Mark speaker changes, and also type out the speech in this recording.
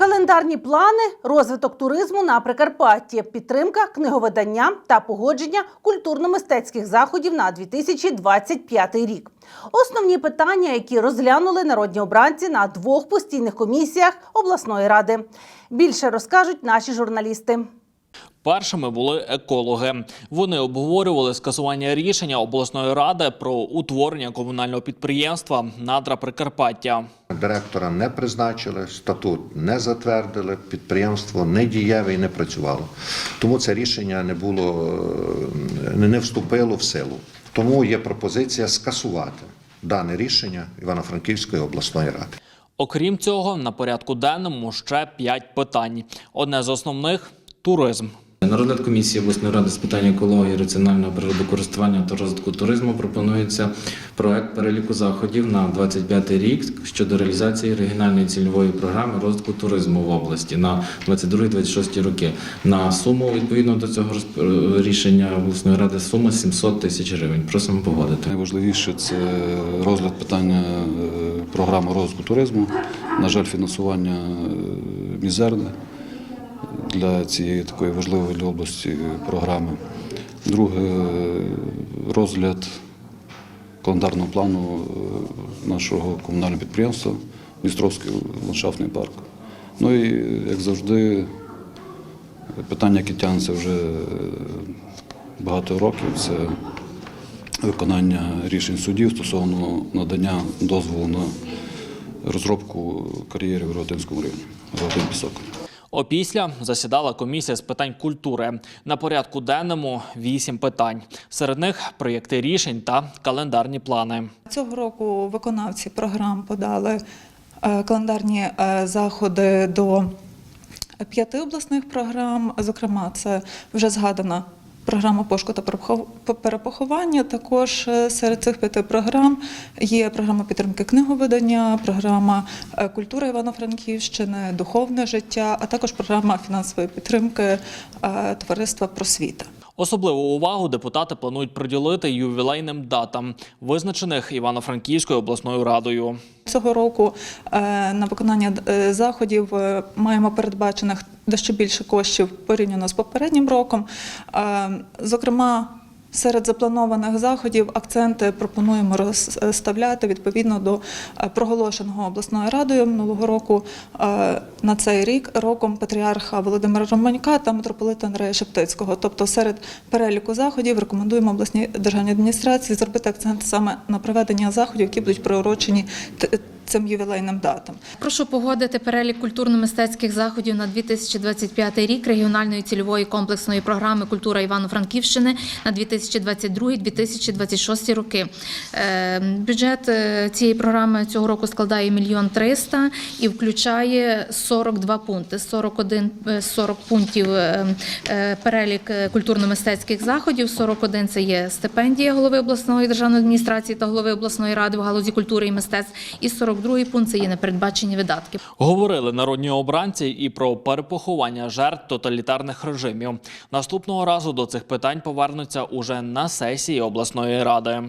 Speaker 1: Календарні плани, розвиток туризму на Прикарпатті, підтримка книговидання та погодження культурно-мистецьких заходів на 2025 рік. Основні питання, які розглянули народні обранці на двох постійних комісіях обласної ради. Більше розкажуть наші журналісти.
Speaker 2: Першими були екологи. Вони обговорювали скасування рішення обласної ради про утворення комунального підприємства Надра Прикарпаття.
Speaker 3: Директора не призначили, статут не затвердили, підприємство не дієве і не працювало. Тому це рішення не було е, не вступило в силу. Тому є пропозиція скасувати дане рішення Івано-Франківської обласної ради.
Speaker 2: Окрім цього, на порядку денному ще п'ять питань. Одне з основних туризм.
Speaker 4: На розгляд комісії обласної ради з питань екології, раціонального природокористування та розвитку туризму пропонується проект переліку заходів на 25 рік щодо реалізації регіональної цільової програми розвитку туризму в області на 22-26 роки. На суму відповідно до цього розп- рішення обласної ради сума 700 тисяч гривень. Просимо погодити.
Speaker 5: Найважливіше це розгляд питання е, програми розвитку туризму. На жаль, фінансування е, мізерне для цієї такої важливої для області програми. Друге е, розгляд календарного плану е, нашого комунального підприємства Дністровський ландшафтний парк. Ну і як завжди, питання, яке тягнеться вже е, багато років, це виконання рішень судів стосовно надання дозволу на розробку кар'єри в Рогатинському районі. Рогатин Пісок.
Speaker 2: Опісля засідала комісія з питань культури. На порядку денному вісім питань. Серед них проєкти рішень та календарні плани.
Speaker 6: Цього року виконавці програм подали е, календарні е, заходи до п'яти обласних програм. Зокрема, це вже згадана програма пошуку та перепохов- перепоховання. Також е, серед цих п'яти програм є програма підтримки книговидання, програма е, культури Івано-Франківщини, духовне життя, а також програма фінансової підтримки е, товариства просвіта.
Speaker 2: Особливу увагу депутати планують приділити ювілейним датам, визначених Івано-Франківською обласною радою.
Speaker 6: Цього року е, на виконання е, заходів е, маємо передбачених дещо більше коштів порівняно з попереднім роком. Зокрема, серед запланованих заходів акценти пропонуємо розставляти відповідно до е, проголошеного обласною радою минулого року е, на цей рік роком патріарха Володимира Романька та митрополита Андрея Шептицького. Тобто, серед переліку заходів рекомендуємо обласній державній адміністрації зробити акцент саме на проведення заходів, які будуть приурочені цим ювілейним датам.
Speaker 7: Прошу погодити перелік культурно-мистецьких заходів на 2025 рік регіональної цільової комплексної програми Культура Івано-Франківщини на 2022-2026 роки. Е, Бюджет е, цієї програми цього року складає мільйон 300 і включає 42 пункти. 41 е, 40 пунктів е, е, перелік культурно-мистецьких заходів. 41 – це є стипендія голови обласної державної адміністрації та голови обласної ради в галузі культури і мистецтв. І 42 пункт це є непередбачені видатки.
Speaker 2: Говорили народні обранці і про перепоховання жертв тоталітарних режимів. Наступного разу до цих питань повернуться уже на сесії обласної ради.